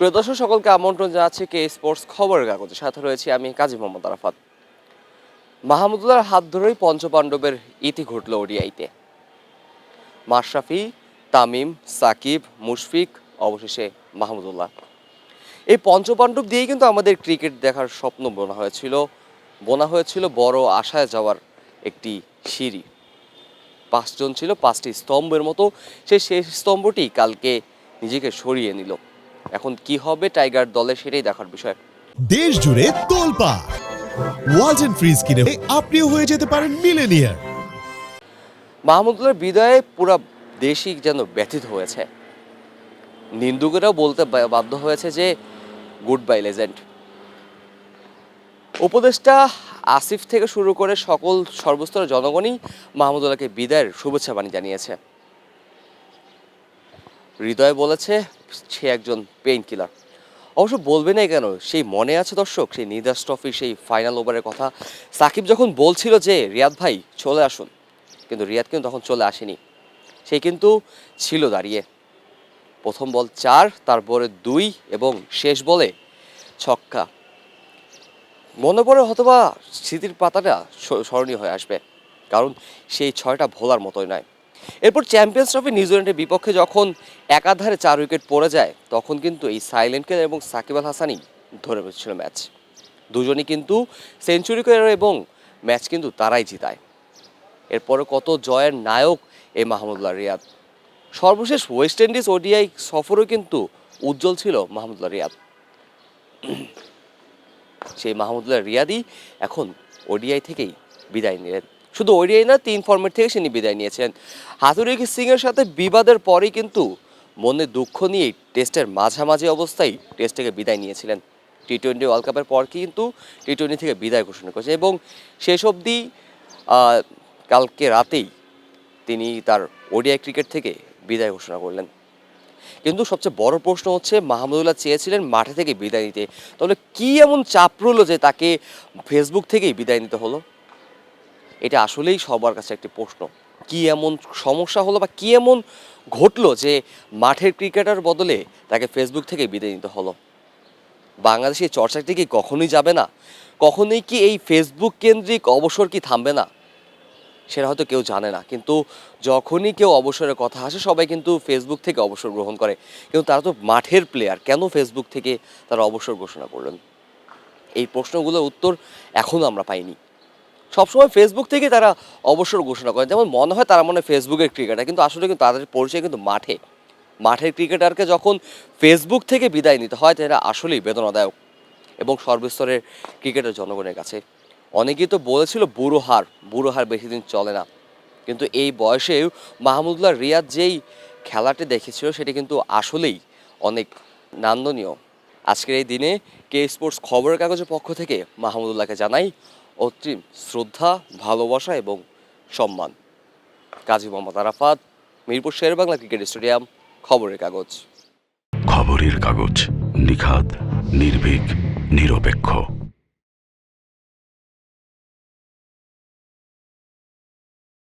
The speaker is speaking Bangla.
প্রিয় দর্শক, সকলকে আমন্ত্রণ জানাচ্ছি কে স্পোর্টস খবরের কাগজের সাথে রয়েছি আমি কাজী মোহাম্মদ আরাফাত। মাহমুদুল্লাহর হাত ধরেই পঞ্চপাণ্ডবের ইতি ঘটল ওডিআইতে। মাশরাফি, তামিম, সাকিব, মুশফিক, অবশেষে মাহমুদুল্লাহ। এই পঞ্চপাণ্ডব দিয়েই কিন্তু আমাদের ক্রিকেট দেখার স্বপ্ন বোনা হয়েছিল বোনা হয়েছিল বড় আশায় যাওয়ার একটি সিঁড়ি। পাঁচজন ছিল, পাঁচটি স্তম্ভের মতো। সেই শেষ স্তম্ভটি কালকে নিজেকে সরিয়ে নিল। এখন কি হবে টাইগার দলে সেটাই দেখার বিষয়। দেশ জুড়ে তোলপা ওয়ালটন ফ্রিজ কিনে আপনিও হয়ে যেতে পারেন মিলেনিয়ার। মাহমুদুল্লাহর বিদায়ে পুরো দেশই যেন ব্যথিত হয়েছে। নিন্দুকেরাও বলতে বাধ্য হয়েছে যে গুড বাই লেজেন্ড উপদেষ্টা আসিফ থেকে শুরু করে সকল সর্বস্তরের জনগণই মাহমুদুল্লাহকে বিদায়ের শুভেচ্ছা বাণী জানিয়েছে। হৃদয় বলেছে সে একজন পেইন কিলার অবশ্য বলবে না কেন, সেই মনে আছে দর্শক, সেই নিদাস ট্রফি সেই ফাইনাল ওভারের কথা। সাকিব যখন বলছিল যে, রিয়াদ ভাই, চলে আসুন। কিন্তু রিয়াদ কিন্তু তখন চলে আসেনি। সে কিন্তু ছিল দাঁড়িয়ে। প্রথম বল চার, তারপরে দুই এবং শেষ বলে ছক্কা। মনে পড়ে হয়তোবা স্মৃতির পাতাটা স্মরণীয় হয়ে আসবে। কারণ সেই ছয়টা ভোলার মতোই নয়। এরপর চ্যাম্পিয়ন্স ট্রফি নিউজিল্যান্ডের বিপক্ষে যখন একাধারে চার উইকেট পড়ে যায়, তখন কিন্তু এই সাইলেন্টকে এবং সাকিব আল হাসানই ধরে বসছিল ম্যাচ। দুজনই কিন্তু সেঞ্চুরি করে এবং ম্যাচ কিন্তু তারাই জিতায়। এরপরে কত জয়ের নায়ক এই মাহমুদুল্লাহ রিয়াদ। সর্বশেষ ওয়েস্ট ইন্ডিজ ওডিআই সফরও কিন্তু উজ্জ্বল ছিল মাহমুদুল্লাহ রিয়াদ। সেই মাহমুদুল্লাহ রিয়াদই এখন ওডিআই থেকেই বিদায় নিলেন। শুধু ওডিআই না, তিন ফর্মেট থেকে তিনি বিদায় নিয়েছেন। হাতুরি সিংয়ের সাথে বিবাদের পরেই কিন্তু মনে দুঃখ নিয়েই টেস্টের মাঝামাঝি অবস্থায় টেস্ট থেকে বিদায় নিয়েছিলেন। টি টোয়েন্টি ওয়ার্ল্ড কাপের পর কিন্তু টি টোয়েন্টি থেকে বিদায় ঘোষণা করেছে এবং শেষ অবধি কালকে রাতেই তিনি তার ওডিআই ক্রিকেট থেকে বিদায় ঘোষণা করলেন। কিন্তু সবচেয়ে বড় প্রশ্ন হচ্ছে মাহমুদুল্লাহ চেয়েছিলেন মাঠে থেকে বিদায় নিতে। তাহলে কি এমন চাপ রলো যে তাকে ফেসবুক থেকেই বিদায় নিতে হলো? এটা আসলেই সবার কাছে একটি প্রশ্ন। কি এমন সমস্যা হলো বা কি এমন ঘটলো যে মাঠের ক্রিকেটার বদলে তাকে ফেসবুক থেকে বিদায় নিতে হলো? বাংলাদেশে চর্চাটি কি কখনোই যাবে না? কখনোই কি এই ফেসবুক কেন্দ্রিক অবসর কি থামবে না? সেটা হয়তো কেউ জানে না। কিন্তু যখনই কেউ অবসরের কথা আসে, সবাই কিন্তু ফেসবুক থেকে অবসর গ্রহণ করে। কিন্তু তারা তো মাঠের প্লেয়ার কেন ফেসবুক থেকে তারা অবসর ঘোষণা করলেন? এই প্রশ্নগুলোর উত্তর এখনও আমরা পাইনি। সবসময় ফেসবুক থেকে তারা অবসর ঘোষণা করেন যেমন মনে হয় তারা মনে ফেসবুকের ক্রিকেটার কিন্তু আসলে কিন্তু তাদের পরিচয় কিন্তু মাঠে। মাঠের ক্রিকেটারকে যখন ফেসবুক থেকে বিদায় নিতে হয়, তারা আসলেই বেদনাদায়ক এবং সর্বস্তরের ক্রিকেটের জনগণের কাছে। অনেকেই তো বলেছিল, বুড়ো হার বুড়ো হার বেশি দিন চলে না। কিন্তু এই বয়সেও মাহমুদুল্লাহ রিয়াদ যেই খেলাটি দেখেছিল, সেটি কিন্তু আসলেই অনেক নান্দনীয়। আজকের এই দিনে কে স্পোর্টস খবরের কাগজের পক্ষ থেকে মাহমুদুল্লাহকে জানাই অত্রিম শ্রদ্ধা, ভালোবাসা এবং সম্মান। কাজী মোহাম্মদ আরাফাত, মিরপুর শেরবাংলা ক্রিকেট স্টেডিয়াম, খবরের কাগজ। খবরের কাগজ নিখাদ, নির্ভীক, নিরপেক্ষ।